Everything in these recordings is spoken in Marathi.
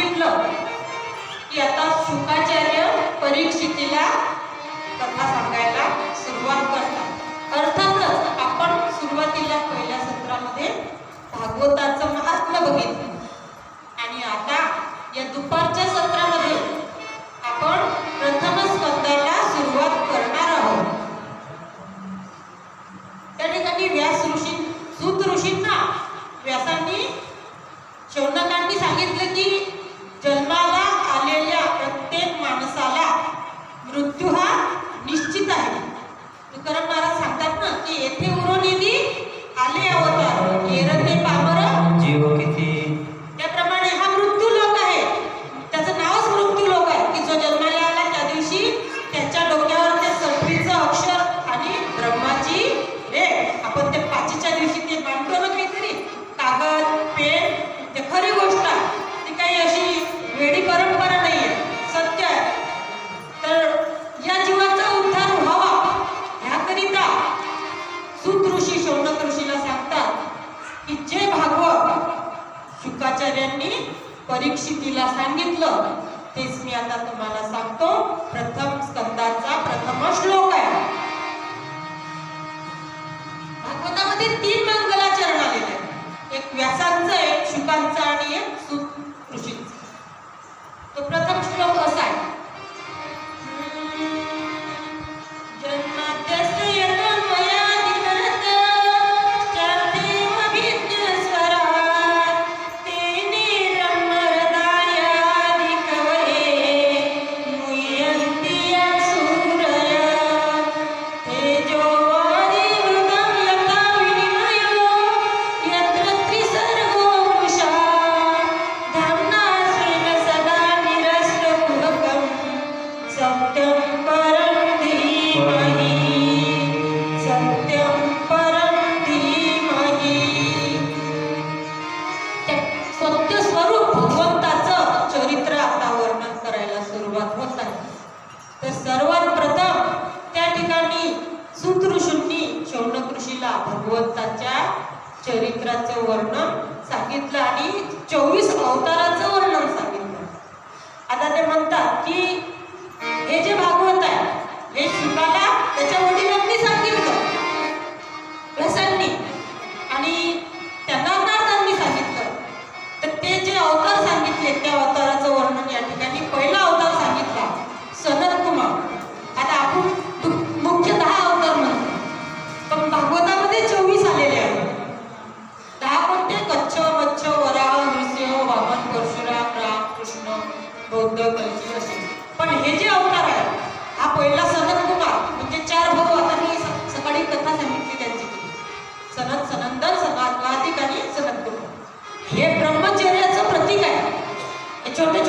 सांगितलं की आता शुकाचार्य परीक्षितीला कथा सांगायला सुरुवात करतात. अर्थातच आपण सुरुवातीला पहिल्या सत्रामध्ये भागवताचं महात्म बघितलं. आणि आता या दुपारच्या सत्रामध्ये आपण प्रथम स्पर्धाला सुरुवात करणार आहोत. त्या ठिकाणी व्यास ऋषी सूत ऋषींना व्यासांनी शौनकांनी सांगितलं की परीक्षितीला सांगितलं बौद्ध कैसी असेल पण हे जे अवतार आहे हा पहिला सनत कुमार म्हणजे चार भाऊ आता मी सकाळी कथा सांगितली त्यांची. सनत सनंदन सनात आणि सनत कुमार. हे ब्रह्मचर्याचं प्रतीक आहे. छोटे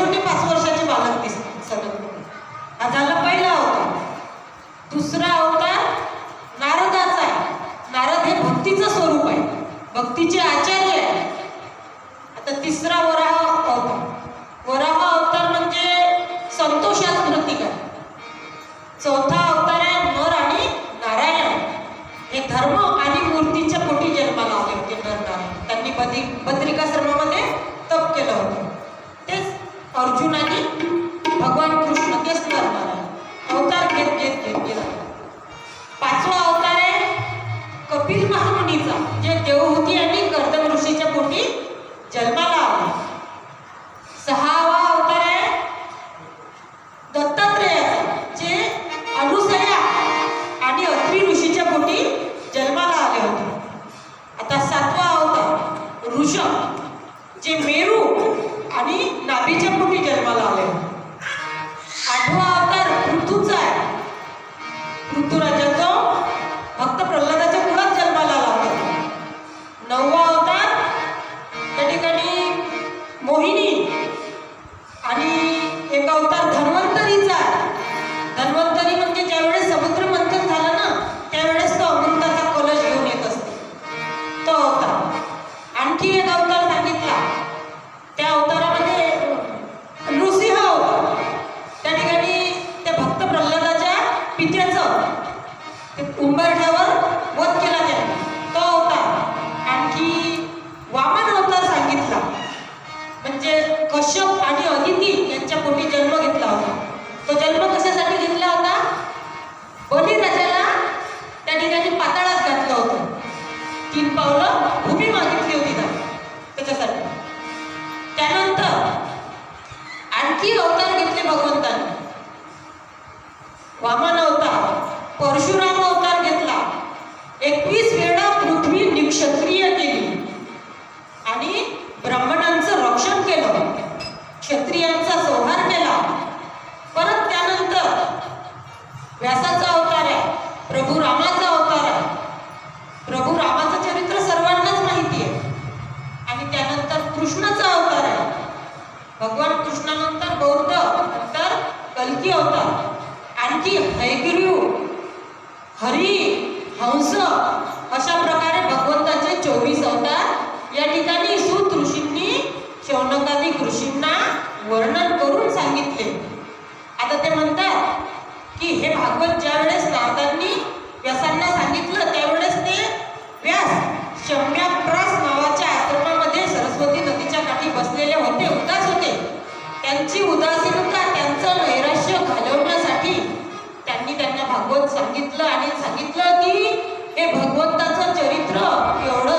Me हे भागवत ज्यावेळेस नारदांनी व्यासांना सांगितलं त्यावेळेस ते व्यास शम्याप्रास नावाच्या आश्रमामध्ये सरस्वती नदीच्या काठी बसलेले होते उदास होते. त्यांची उदासीनता त्यांचं नैराश्य घालवण्यासाठी त्यांनी त्यांना भागवत सांगितलं आणि सांगितलं की हे भगवंताचं चरित्र एवढं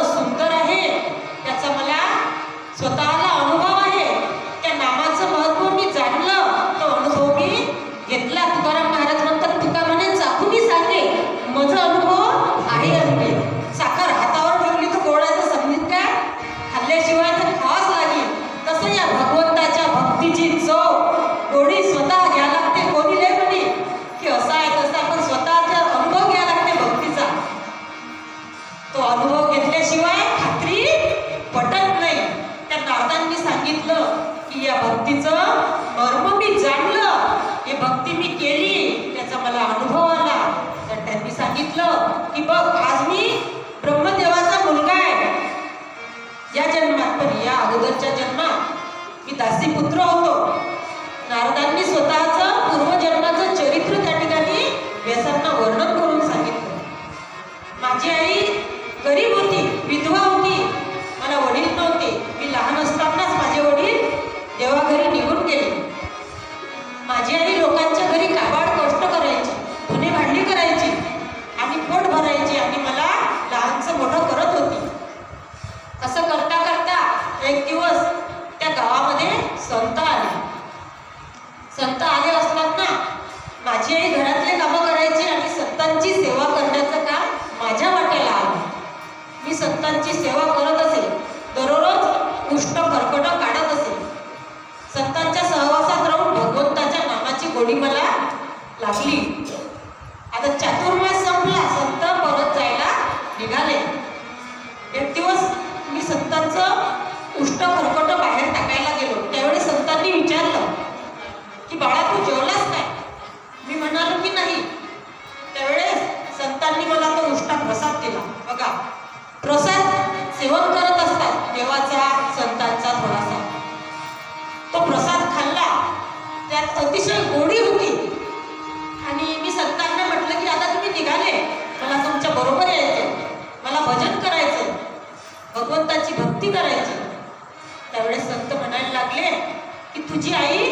dia aí?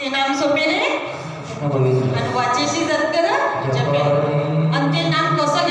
ते नाम सोपे रे आणि वाचेशी जर कर आणि ते नाम कसं